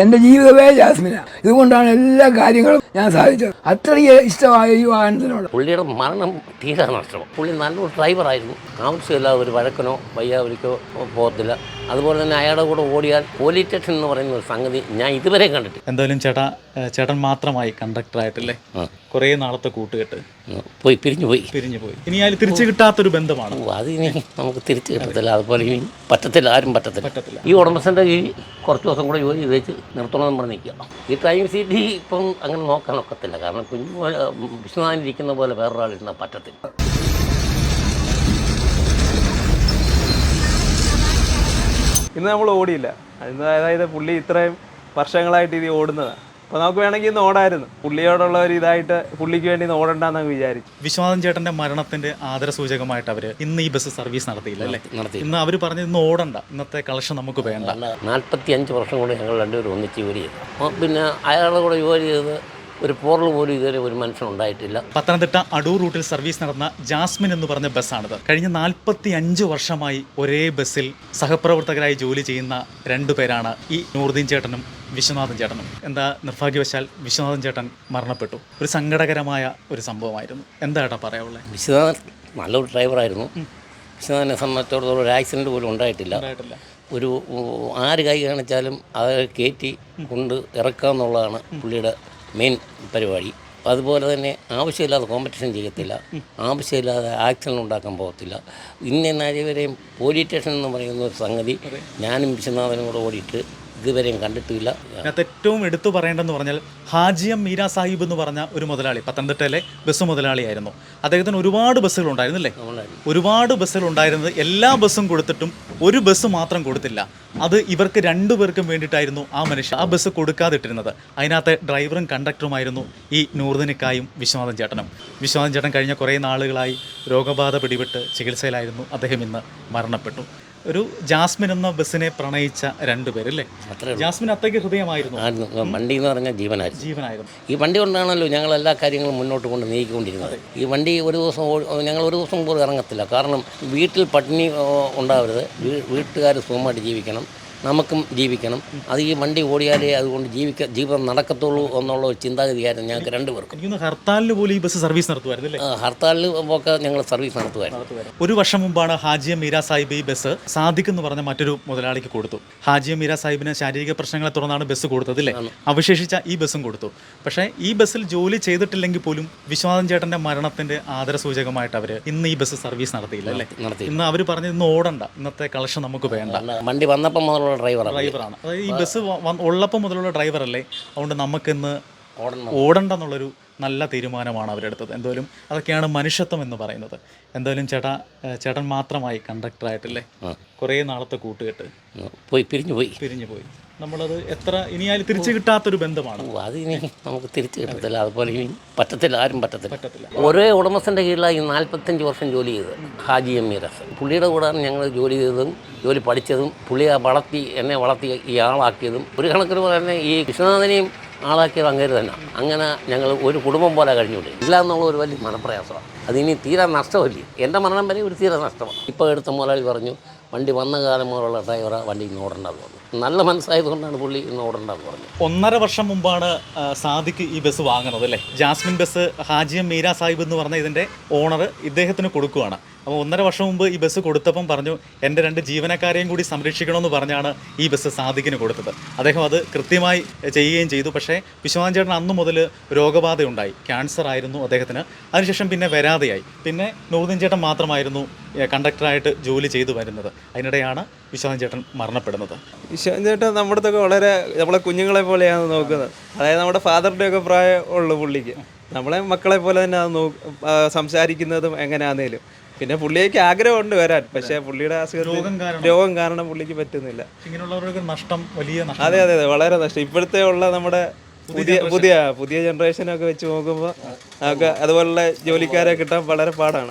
എന്റെ ജീവിതമേ ജാസ്മിന. ഇതുകൊണ്ടാണ് എല്ലാ കാര്യങ്ങളും ഞാൻ സാധിച്ചത്. അത്രയും ഇഷ്ടമായ ഈ വാഹനത്തിനോട്. പുള്ളിയുടെ മരണം തീരാ നഷ്ടം. പുള്ളി നല്ലൊരു ഡ്രൈവറായിരുന്നു ആവശ്യമില്ലാതെ ഒരു വഴക്കനോ വയ്യാവലിക്കോ പോകത്തില്ല. അതുപോലെ തന്നെ അയാളുടെ കൂടെ ഓടിയാൽ പോലീസ് സ്റ്റേഷൻ എന്ന് പറയുന്ന ഒരു സംഗതി ഞാൻ ഇതുവരെ കണ്ടിട്ട് എന്തായാലും ചേട്ടാ ചേട്ടൻ മാത്രമായി കണ്ടക്ടർ ആയിട്ടല്ലേ? കുറേ നാളത്തെ കൂട്ടുകെട്ട്. പോയി പിരിഞ്ഞു പോയി. പിരിഞ്ഞു പോയി. ഇനി അതിൽ തിരിച്ചു കിട്ടാത്തൊരു ബന്ധമാണ്. അത് ഇനി നമുക്ക് തിരിച്ചു കിട്ടത്തില്ല. അതുപോലെ ഇനി പറ്റത്തില്ല ആരും പറ്റത്തില്ല. പറ്റത്തില്ല. ഈ ഉടമസ്ഥന്റെ കീഴിൽ കുറച്ച് ദിവസം കൂടെ ജോലി ചെയ്ത് വെച്ച് നിർത്തണമെന്ന് പറഞ്ഞ് നിൽക്കുക. ഈ ടൈം സീറ്റ് ഇപ്പം അങ്ങനെ നോക്കാൻ ഒക്കത്തില്ല. കാരണം കുഞ്ഞു പോലെ വിശ്വനാഥനിരിക്കുന്ന പോലെ വേറൊരാളിരുന്നാൽ പറ്റത്തില്ല. ഇന്ന് നമ്മൾ ഓടിയില്ല. ഇന്ന് അതായത് പുള്ളി ഇത്രയും വർഷങ്ങളായിട്ട് ഇത് ഓടുന്നതാണ് അപ്പോൾ നമുക്ക് വേണമെങ്കിൽ ഇന്ന് ഓടായിരുന്നു. പുള്ളിയോടുള്ള ഒരു ഇതായിട്ട് പുള്ളിക്ക് വേണ്ടി ഇന്ന് ഓടണ്ടെന്ന് വിചാരിച്ചു. വിശ്വനാഥൻ ചേട്ടന്റെ മരണത്തിന്റെ ആദര സൂചകമായിട്ട് അവർ ഇന്ന് ഈ ബസ് സർവീസ് നടത്തിയില്ല അല്ലേ? നടത്തി ഇന്ന് അവർ പറഞ്ഞത് ഇന്ന് ഓടണ്ട. ഇന്നത്തെ കളക്ഷൻ നമുക്ക് വേണ്ട. നാൽപ്പത്തി അഞ്ച് വർഷം കൊണ്ട് ഞങ്ങൾ രണ്ടുപേരും ഒന്നിച്ച് ജോലി ചെയ്തു. പിന്നെ അയാളുടെ കൂടെ ജോലി ചെയ്ത് ഒരു പോറൽ പോലും ഇതുവരെ ഒരു മനുഷ്യനുണ്ടായിട്ടില്ല പത്തനംതിട്ട അടൂർ റൂട്ടിൽ സർവീസ് നടന്ന ജാസ്മിൻ എന്ന് പറഞ്ഞ ബസ്സാണിത്. കഴിഞ്ഞ നാൽപ്പത്തി അഞ്ച് വർഷമായി ഒരേ ബസ്സിൽ സഹപ്രവർത്തകരായി ജോലി ചെയ്യുന്ന രണ്ടു പേരാണ് ഈ നൂറുദ്ദീൻ ചേട്ടനും വിശ്വനാഥൻ ചേട്ടനും. എന്താ നിർഭാഗ്യവശാൽ വിശ്വനാഥൻ ചേട്ടൻ മരണപ്പെട്ടു. ഒരു സങ്കടകരമായ ഒരു സംഭവമായിരുന്നു. എന്താ ഏട്ടാ പറയാനുള്ളത് വിശ്വനാഥൻ നല്ലൊരു ഡ്രൈവറായിരുന്നു വിശ്വനാഥനെ സംബന്ധിച്ചിടത്തോളം ഒരു ആക്സിഡന്റ് പോലും ഉണ്ടായിട്ടില്ല. ഒരു ആര് കൈ കാണിച്ചാലും അത് കയറ്റി കൊണ്ട് ഇറക്കുക എന്നുള്ളതാണ് പുള്ളിയുടെ മെയിൻ പരിപാടി. അതുപോലെ തന്നെ ആവശ്യമില്ലാതെ കോമ്പറ്റീഷൻ ചെയ്യത്തില്ല. ആവശ്യമില്ലാതെ ആക്സിഡന്റ് ഉണ്ടാക്കാൻ പോകത്തില്ല. ഇന്ന നാലുവരെയും പോലീസ് സ്റ്റേഷൻ എന്ന് പറയുന്ന ഒരു സംഗതി ഞാനും വിശ്വനാഥനും കൂടെ ഓടിയിട്ട് ഇതുവരെയും കണ്ടിട്ടില്ല. അതിനകത്ത് ഏറ്റവും എടുത്തു പറയേണ്ടതെന്ന് പറഞ്ഞാൽ ഹാജിയം മീര സാഹിബ് എന്ന് പറഞ്ഞ ഒരു മുതലാളി പത്തനംതിട്ടയിലെ ബസ് മുതലാളിയായിരുന്നു. അദ്ദേഹത്തിന് ഒരുപാട് ബസ്സുകൾ ഉണ്ടായിരുന്നില്ലേ ഒരുപാട് ബസ്സുകൾ ഉണ്ടായിരുന്നത് എല്ലാ ബസ്സും കൊടുത്തിട്ടും ഒരു ബസ് മാത്രം കൊടുത്തില്ല. അത് ഇവർക്ക് രണ്ടുപേർക്കും വേണ്ടിയിട്ടായിരുന്നു ആ മനുഷ്യൻ ആ ബസ് കൊടുക്കാതിട്ടിരുന്നത്. അതിനകത്ത് ഡ്രൈവറും കണ്ടക്ടറുമായിരുന്നു ഈ നൂറുദിനിക്കായും വിശ്വനാഥൻ ചേട്ടനും. വിശ്വനാഥൻ ചേട്ടൻ കഴിഞ്ഞ കുറേ നാളുകളായി രോഗബാധ പിടിപെട്ട് ചികിത്സയിലായിരുന്നു അദ്ദേഹം ഇന്ന് മരണപ്പെട്ടു. ഒരു ജാസ്മിൻ എന്ന ബസ്സിനെ പ്രണയിച്ച രണ്ടുപേരല്ലേ ജാസ്മിൻ അത്രയ്ക്ക് ഹൃദയമായിരുന്നു. വണ്ടി എന്ന് പറഞ്ഞാൽ ജീവനായിരുന്നു. ജീവനായിരുന്നു. ഈ വണ്ടി കൊണ്ടാണല്ലോ ഞങ്ങൾ എല്ലാ കാര്യങ്ങളും മുന്നോട്ട് കൊണ്ട് നീക്കിക്കൊണ്ടിരുന്നത്. ഈ വണ്ടി ഒരു ദിവസം ഞങ്ങൾ ഒരു ദിവസം പോലും ഇറങ്ങത്തില്ല. കാരണം വീട്ടിൽ പട്ടിണി ഉണ്ടാവരുത്. വീട്ടുകാർ സുഖമായിട്ട് ജീവിക്കണം. നമുക്കും ജീവിക്കണം. അത് ഈ വണ്ടി ഓടിയാലേ അതുകൊണ്ട് ജീവിക്ക ജീവിതം നടക്കത്തുള്ളൂ എന്നുള്ള ഒരു ചിന്താഗതിയായിരുന്നു ഞങ്ങൾക്ക് രണ്ടുപേർക്കും. ഹർത്താലിന് പോലും ഈ ബസ് സർവീസ് നടത്തുമായിരുന്നു ഹർത്താലിൽ ഒക്കെ ഞങ്ങൾ സർവീസ് നടത്തുമായിരുന്നു. ഒരു വർഷം മുമ്പാണ് ഹാജിയ മീര സാഹിബ് ഈ ബസ് സാദിഖ് എന്ന് പറഞ്ഞ മറ്റൊരു മുതലാളിക്ക് കൊടുത്തു. ഹാജിയ മീര സാഹിബിന് ശാരീരിക പ്രശ്നങ്ങളെ തുടർന്നാണ് ബസ് കൊടുത്തത് അല്ലേ? അവശേഷിച്ച ഈ ബസ്സും കൊടുത്തു. പക്ഷേ ഈ ബസ്സിൽ ജോലി ചെയ്തിട്ടില്ലെങ്കിൽ പോലും വിശ്വനാഥൻ ചേട്ടന്റെ മരണത്തിന്റെ ആദരസൂചകമായിട്ട് അവർ ഇന്ന് ഈ ബസ് സർവീസ് നടത്തിയില്ല അല്ലേ? നടത്തി ഇന്ന് അവർ പറഞ്ഞു ഇന്ന് ഓടണ്ട. ഇന്നത്തെ കളക്ഷൻ നമുക്ക് വേണ്ട. വണ്ടി വന്നപ്പോൾ മുതലുള്ള ഡ്രൈവറാണ് ഡ്രൈവറാണ് അതായത് ഈ ബസ് ഉള്ളപ്പോൾ മുതലുള്ള ഡ്രൈവറല്ലേ അതുകൊണ്ട് നമുക്കിന്ന് ഓടണ്ട ഓടണ്ടെന്നുള്ളൊരു നല്ല തീരുമാനമാണ് അവരെടുത്തത്. എന്തായാലും അതൊക്കെയാണ് മനുഷ്യത്വം എന്ന് പറയുന്നത്. എന്തായാലും ചേട്ടാ ചേട്ടൻ മാത്രമായി കണ്ടക്ടറായിട്ടല്ലേ. കുറേ നാളത്തെ കൂട്ടുകെട്ട്. പോയി പിരിഞ്ഞു പോയി. പിരിഞ്ഞു പോയി. നമ്മളത് എത്ര ഇനിയാലും തിരിച്ചു കിട്ടാത്തൊരു ബന്ധമാണ്. അത് ഇനി നമുക്ക് തിരിച്ചു കിട്ടത്തില്ല. അതുപോലെ ഇനി പറ്റത്തില്ല ആരും പറ്റത്തില്ല. പറ്റത്തില്ല. ഒരേ ഉടമസ്ഥന്റെ കീഴിലായി നാൽപ്പത്തഞ്ച് വർഷം ജോലി ചെയ്തത് ഹാജി എം മീറസ് പുള്ളിയുടെ കൂടെയാണ് ഞങ്ങൾ ജോലി ചെയ്തതും ജോലി പഠിച്ചതും പുള്ളിയെ വളർത്തി എന്നെ വളർത്തി ഈ ആളാക്കിയതും. ഒരു കണക്കിന് തന്നെ ഈ കൃഷ്ണനാഥനെയും ആളാക്കിയത് അങ്ങേര് തന്നെ. അങ്ങനെ ഞങ്ങൾ ഒരു കുടുംബം പോലെ കഴിഞ്ഞുകൂടി. ഇല്ല എന്നുള്ള ഒരു വലിയ മനപ്രയാസമാണ്. അതിനി തീരെ നഷ്ടമല്ലേ. എന്റെ മരണം വരെ ഒരു തീരെ നഷ്ടമാണ്. ഇപ്പോൾ എടുത്ത മുതലാളി പറഞ്ഞു വണ്ടി വന്ന കാലം മുതലുള്ള ഡ്രൈവറെ വണ്ടി ഇന്ന് ഓടേണ്ടത് പറഞ്ഞു. നല്ല മനസ്സായതുകൊണ്ടാണ് പുള്ളി ഇന്ന് ഓടേണ്ടത് പറഞ്ഞു. ഒന്നര വർഷം മുമ്പാണ് സാദിഖ് ഈ ബസ് വാങ്ങുന്നത് അല്ലേ? ജാസ്മിൻ ബസ് ഹാജിയം മീര സാഹിബ് എന്ന് പറഞ്ഞ ഇതിന്റെ ഓണർ ഇദ്ദേഹത്തിന് കൊടുക്കുകയാണ് അപ്പോൾ ഒന്നര വർഷം മുമ്പ് ഈ ബസ് കൊടുത്തപ്പം പറഞ്ഞു എന്റെ രണ്ട് ജീവനക്കാരെയും കൂടി സംരക്ഷിക്കണമെന്ന് പറഞ്ഞാണ് ഈ ബസ് സാദിഖിന് കൊടുത്തത്. അദ്ദേഹം അത് കൃത്യമായി ചെയ്യുകയും ചെയ്തു. പക്ഷേ വിശ്വനാഥൻ ചേട്ടൻ അന്ന് മുതൽ രോഗബാധയുണ്ടായി ക്യാൻസർ ആയിരുന്നു അദ്ദേഹത്തിന്. അതിനുശേഷം പിന്നെ വരാതെയായി. പിന്നെ നൂറുദ്ദീൻ ചേട്ടൻ മാത്രമായിരുന്നു കണ്ടക്ടറായിട്ട് ജോലി ചെയ്തു വരുന്നത്. അതിനിടെയാണ് വിശ്വനാഥൻ ചേട്ടൻ മരണപ്പെടുന്നത്. വിശ്വാഞ്ചേട്ടൻ നമ്മുടെ അടുത്തൊക്കെ വളരെ നമ്മളെ കുഞ്ഞുങ്ങളെ പോലെയാണ് നോക്കുന്നത്. അതായത് നമ്മുടെ ഫാദറിന്റെ ഒക്കെ പ്രായം പുള്ളിക്ക്. നമ്മളെ മക്കളെ പോലെ തന്നെ അത് നോ സംസാരിക്കുന്നതും എങ്ങനെയാണേലും പിന്നെ പുള്ളിക്ക് ആഗ്രഹമുണ്ട് വരാൻ പക്ഷേ പുള്ളിയുടെ അസുഖം രോഗം കാരണം. പുള്ളിക്ക് പറ്റുന്നില്ല. ഇങ്ങനെയുള്ളവർക്ക് നഷ്ടം വലിയ അതെ അതെ അതെ വളരെ നഷ്ടം. ഇപ്പോഴത്തെ ഉള്ള നമ്മുടെ പുതിയ പുതിയ പുതിയ ജനറേഷനൊക്കെ വെച്ച് നോക്കുമ്പോൾ നമുക്ക് അതുപോലുള്ള ജോലിക്കാരെ കിട്ടാൻ വളരെ പാടാണ്.